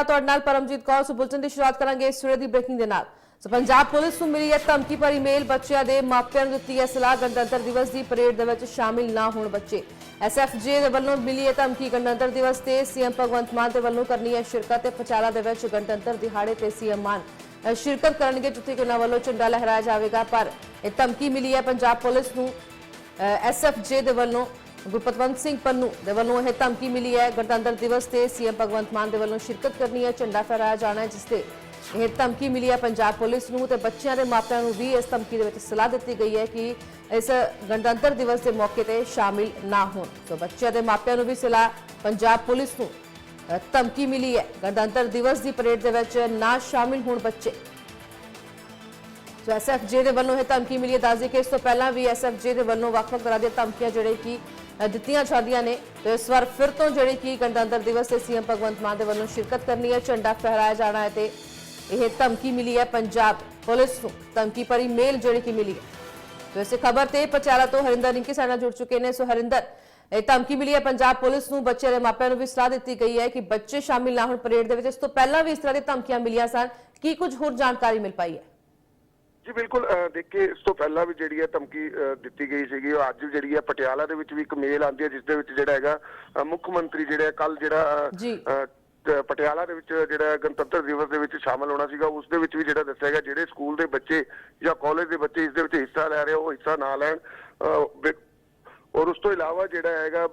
ਹਾਂ, ਤੁਹਾਡੇ ਨਾਲ ਪਰਮਜੀਤ ਕੌਰ ਸੋ ਬੁਲਟਨ ਦੀ ਸ਼ੁਰੂਆਤ ਕਰਾਂਗੇ ਇਸ ਸਵੇਰ ਦੀ ਬ੍ਰੇਕਿੰਗ ਦੇ ਨਾਲ। ਸੋ ਪੰਜਾਬ ਪੁਲਿਸ ਨੂੰ ਮਿਲੀ ਹੈ ਧਮਕੀ ਭਰੀ ਮੇਲ, ਬੱਚਿਆਂ ਦੇ ਮਾਪਿਆਂ ਨੂੰ ਦਿੱਤੀ ਹੈ ਸਲਾਹ, ਗਣਤੰਤਰ ਦਿਵਸ ਦੀ ਪਰੇਡ ਦੇ ਵਿੱਚ ਸ਼ਾਮਿਲ ਨਾ ਹੋਣ ਬੱਚੇ। ਐਸਐਫਜੇ ਦੇ ਵੱਲੋਂ ਮਿਲੀ ਹੈ ਧਮਕੀ, ਗਣਤੰਤਰ ਦਿਵਸ ਤੇ ਸੀਐਮ ਭਗਵੰਤ ਮਾਨ ਦੇ ਵੱਲੋਂ ਕਰਨੀ ਹੈ ਸ਼ਿਰਕਤ ਤੇ ਪਚਾਲਾ ਦੇ ਵਿੱਚ ਗਣਤੰਤਰ ਦਿਹਾੜੇ ਤੇ ਸੀਐਮ ਮਾਨ। ਸ਼ਿਰਕਤ ਕਰਨਗੇ ਜਿੱਥੇ ਕਿ ਉਹਨਾਂ ਵੱਲੋਂ ਝੰਡਾ ਲਹਿਰਾਇਆ ਜਾਵੇਗਾ, ਪਰ ਇਹ ਧਮਕੀ ਮਿਲੀ ਹੈ ਪੰਜਾਬ ਪੁਲਿਸ ਨੂੰ। ਐਸਐਫਜੇ ਦੇ ਵੱਲੋਂ ਗੁਰਪਤਵੰਤ ਸਿੰਘ ਪੰਨੂ ਦੇ ਵੱਲੋਂ ਇਹ ਧਮਕੀ ਮਿਲੀ ਹੈ। ਗਣਤੰਤਰ ਦਿਵਸ ਤੇ ਸੀਐਮ ਭਗਵੰਤ ਮਾਨ ਦੇ ਵੱਲੋਂ ਸ਼ਿਰਕਤ ਕਰਨੀ ਹੈ। ਝੰਡਾ ਫਹਿਰਾਇਆ ਜਾਣਾ ਹੈ, ਜਿਸ ਤੇ ਇਹ ਧਮਕੀ ਮਿਲੀ ਹੈ ਪੰਜਾਬ ਪੁਲਿਸ ਨੂੰ ਤੇ ਬੱਚਿਆਂ ਦੇ ਮਾਪਿਆਂ ਨੂੰ ਵੀ ਇਸ ਧਮਕੀ ਦੇ ਵਿੱਚ ਸਲਾਹ ਦਿੱਤੀ ਗਈ ਹੈ ਕਿ ਇਸ ਗਣਤੰਤਰ ਦਿਵਸ ਦੇ ਮੌਕੇ ਤੇ ਸ਼ਾਮਿਲ ਨਾ ਹੋਣ। ਸੋ ਬੱਚਿਆਂ ਦੇ ਮਾਪਿਆਂ ਨੂੰ ਵੀ ਸਲਾਹ, ਪੰਜਾਬ ਪੁਲਿਸ ਨੂੰ ਧਮਕੀ ਮਿਲੀ ਹੈ। ਗਣਤੰਤਰ ਦਿਵਸ ਦੀ ਪਰੇਡ ਦੇ ਵਿੱਚ ਨਾ ਸ਼ਾਮਿਲ ਹੋਣ ਬੱਚੇ। ਸੋ ਐਸਐਫਜੇ ਦੇ ਵੱਲੋਂ ਇਹ ਧਮਕੀ ਮਿਲੀ ਹੈ ਦੱਸਦੇ ਕਿ ਇਸ ਤੋਂ ਪਹਿਲਾਂ ਵੀ ਐਸਐਫਜੇ ਦੇ ਵੱਲੋਂ ਵੱਖ-ਵੱਖ ਤਰ੍ਹਾਂ ਦੀਆਂ ਧਮਕੀਆਂ ਜਿਹੜੇ ਕਿ ਅ, ਦਿੱਤੀਆਂ ਜਾਂਦੀਆਂ ਨੇ ਤੇ ਇਸ ਵਾਰ ਫਿਰ ਤੋਂ ਜਿਹੜੀ ਕਿ ਗਣਤੰਤਰ ਦਿਵਸ ਤੇ ਸੀਐਮ ਭਗਵੰਤ ਮਾਨ ਦੇ ਵੱਲੋਂ ਸ਼ਿਰਕਤ ਕਰਨੀ ਹੈ ਝੰਡਾ ਫਹਿਰਾਇਆ ਜਾਣਾ ਹੈ ਤੇ ਇਹ ਧਮਕੀ ਮਿਲੀ ਹੈ ਪੰਜਾਬ ਪੁਲਿਸ ਨੂੰ ਧਮਕੀ ਭਰੀ ਮੇਲ ਜਿਹੜੀ ਕਿ ਮਿਲੀ ਹੈ ਤੋ ਇਸੇ ਖਬਰ ਤੇ ਪਚਾਲਾ ਤੋਂ ਹਰਿੰਦਰ ਰਿੰਕੀ ਸਾਡੇ ਨਾਲ ਜੁੜ ਚੁੱਕੇ ਨੇ ਸੋ ਹਰਿੰਦਰ ਇਹ ਧਮਕੀ ਮਿਲੀ ਹੈ ਪੰਜਾਬ ਪੁਲਿਸ ਨੂੰ ਬੱਚਿਆਂ ਦੇ ਮਾਪਿਆਂ ਨੂੰ ਵੀ ਸਲਾਹ ਦਿੱਤੀ ਗਈ ਹੈ ਕਿ ਬੱਚੇ ਸ਼ਾਮਿਲ ਨਾ ਹੋਣ ਪਰੇਡ ਦੇ ਵਿੱਚ ਇਸ ਤੋਂ ਪਹਿਲਾਂ ਵੀ ਇਸ ਤਰ੍ਹਾਂ ਦੀਆਂ ਧਮਕੀਆਂ ਮਿਲੀਆਂ ਸਨ ਕੀ ਕੁਝ ਹੋਰ ਜਾਣਕਾਰੀ ਮਿਲ ਪਾਈ ਹੈ ਜੀ ਬਿਲਕੁਲ ਦੇਖ ਇਸ ਤੋਂ ਪਹਿਲਾਂ ਵੀ ਜਿਹੜੀ ਹੈ ਧਮਕੀ ਦਿੱਤੀ ਗਈ ਸੀਗੀ ਉਹ ਅੱਜ ਜਿਹੜੀ ਹੈ ਪਟਿਆਲਾ ਦੇ ਵਿੱਚ ਵੀ ਇੱਕ ਮੇਲ ਆਉਂਦੀ ਹੈ ਜਿਸ ਦੇ ਵਿੱਚ ਜਿਹੜਾ ਹੈਗਾ ਮੁੱਖ ਮੰਤਰੀ ਜਿਹੜਾ ਕੱਲ ਜਿਹੜਾ ਪਟਿਆਲਾ ਦੇ ਵਿੱਚ ਜਿਹੜਾ ਗਣਤੰਤਰ ਦਿਵਸ ਦੇ ਵਿੱਚ ਸ਼ਾਮਲ ਹੋਣਾ ਸੀਗਾ ਉਸ ਦੇ ਵਿੱਚ ਵੀ ਜਿਹੜਾ ਦੱਸਿਆ ਗਿਆ ਜਿਹੜੇ ਸਕੂਲ ਦੇ ਬੱਚੇ ਜਾਂ ਕਾਲਜ ਦੇ ਬੱਚੇ ਇਸ ਦੇ ਵਿੱਚ ਹਿੱਸਾ ਲੈ ਰਹੇ ਉਹ ਹਿੱਸਾ ਨਾ ਲੈਣ ਔਰ ਉਸ ਤੋਂ ਇਲਾਵਾ ਜਿਹੜਾ ਹੈਗਾ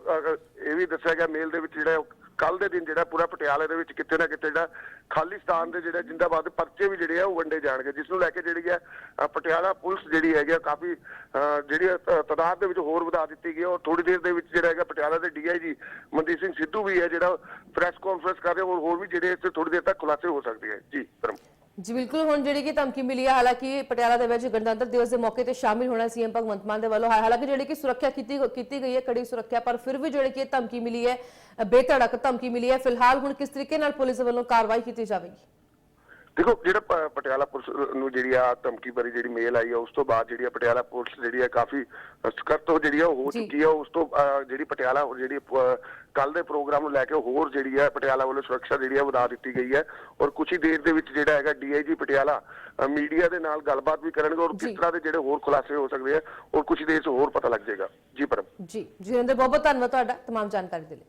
ਇਹ ਵੀ ਦੱਸਿਆ ਗਿਆ ਮੇਲ ਦੇ ਵਿੱਚ ਜਿਹੜਾ ਕੱਲ ਦੇ ਦਿਨ ਜਿਹੜਾ ਪੂਰਾ ਪਟਿਆਲੇ ਦੇ ਵਿੱਚ ਕਿਤੇ ਨਾ ਕਿਤੇ ਜਿਹੜਾ ਖਾਲਿਸਤਾਨ ਦੇ ਜਿਹੜਾ ਜਿੰਦਾਬਾਦ ਦੇ ਪਰਚੇ ਵੀ ਜਿਹੜੇ ਆ ਉਹ ਵੰਡੇ ਜਾਣਗੇ ਜਿਸ ਨੂੰ ਲੈ ਕੇ ਜਿਹੜੀ ਹੈ ਪਟਿਆਲਾ ਪੁਲਿਸ ਜਿਹੜੀ ਹੈਗੀ ਆ ਕਾਫੀ ਅਹ, ਜਿਹੜੀ ਹੈ, ਤਾਦਾਦ ਦੇ ਵਿੱਚ ਹੋਰ ਵਧਾ ਦਿੱਤੀ ਗਈ ਔਰ ਥੋੜੀ ਦੇਰ ਦੇ ਵਿੱਚ ਜਿਹੜਾ ਹੈਗਾ ਪਟਿਆਲਾ ਦੇ ਡੀਆਈਜੀ ਮਨਦੀਪ ਸਿੰਘ ਸਿੱਧੂ ਵੀ ਹੈ ਜਿਹੜਾ ਪ੍ਰੈਸ ਕਾਨਫਰੰਸ ਕਰ ਰਿਹਾ ਔਰ ਹੋਰ ਵੀ ਜਿਹੜੇ ਇਸ ਤੇ ਥੋੜੀ ਦੇਰ ਤੱਕ ਖੁਲਾਸੇ ਹੋ ਸਕਦੇ ਹੈ ਜੀ ਧਰਮ ਜੀ ਬਿਲਕੁਲ ਹੁਣ ਜਿਹੜੀ ਕਿ ਧਮਕੀ ਮਿਲੀ ਹੈ ਹਾਲਾਂਕਿ ਪਟਿਆਲਾ ਦੇ ਵਿੱਚ ਗਣਤੰਤਰ ਦਿਵਸ ਦੇ ਮੌਕੇ ਤੇ ਸ਼ਾਮਿਲ ਹੋਣਾ ਸੀਐਮ ਭਗਵੰਤ ਮਾਨ ਦੇ ਵੱਲੋਂ ਹਾਲਾਂਕਿ ਜਿਹੜੀ ਕਿ ਸੁਰੱਖਿਆ ਕੀਤੀ ਕੀਤੀ ਗਈ ਹੈ ਕੜੀ ਸੁਰੱਖਿਆ ਪਰ ਫਿਰ ਵੀ ਜਿਹੜੀ ਕਿ ਧਮਕੀ ਮਿਲੀ ਹੈ ਅ, ਬੇਧੜਕ ਧਮਕੀ ਮਿਲੀ ਹੈ ਫਿਲਹਾਲ ਹੁਣ ਕਿਸ ਤਰੀਕੇ ਨਾਲ ਪੁਲਿਸ ਵੱਲੋਂ ਕਾਰਵਾਈ ਕੀਤੀ ਜਾਵੇਗੀ? ਦੇਖੋ ਜਿਹੜਾ ਪ- ਪਟਿਆਲਾ ਪੁਲਿਸ ਨੂੰ ਜਿਹੜੀ ਆ ਧਮਕੀ ਭਰੀ ਜਿਹੜੀ ਮੇਲ ਆਈ ਆ ਉਸ ਤੋਂ ਬਾਅਦ ਜਿਹੜੀ ਆ ਪਟਿਆਲਾ ਪੁਲਿਸ ਜਿਹੜੀ ਆ ਕਾਫੀ ਸਖਤ ਹੋ ਜਿਹੜੀ ਆ ਉਹ ਹੋ ਜੀ। ਚੁੱਕੀ ਆ ਉਸ ਤੋਂ ਅਹ, ਜਿਹੜੀ ਪਟਿਆਲਾ ਉਹ ਜਿਹੜੀ ਕੱਲ ਦੇ ਪ੍ਰੋਗਰਾਮ ਨੂੰ ਲੈ ਕੇ ਹੋਰ ਜਿਹੜੀ ਆ ਪਟਿਆਲਾ ਵੱਲੋਂ ਸੁਰੱਖਿਆ ਜਿਹੜੀ ਆ ਵਧਾ ਦਿੱਤੀ ਗਈ ਹੈ ਔਰ ਕੁਝ ਹੀ ਦੇਰ ਦੇ ਵਿੱਚ ਜਿਹੜਾ ਹੈਗਾ ਡੀਆਈਜੀ ਪਟਿਆਲਾ ਮੀਡੀਆ ਦੇ ਨਾਲ ਗੱਲਬਾਤ ਵੀ ਕਰਨਗੇ ਔਰ ਜੀ। ਕਿਸ ਤਰ੍ਹਾਂ ਦੇ ਜਿਹੜੇ ਹੋਰ ਖੁਲਾਸੇ ਹੋ ਸਕਦੇ ਆ ਔਰ ਕੁਝ ਹੀ ਦੇਰ 'ਚ ਹੋਰ ਪਤਾ ਲੱਗ ਜਾਏਗਾ ਜੀ ਪਰਮ ਜੀ ਜੀ ਹਰਿੰਦਰ ਬਹੁਤ ਬਹੁਤ ਧੰਨਵਾਦ ਤੁਹਾਡਾ तमाम ਜਾਣਕਾਰੀ ਦੇ ਲਈ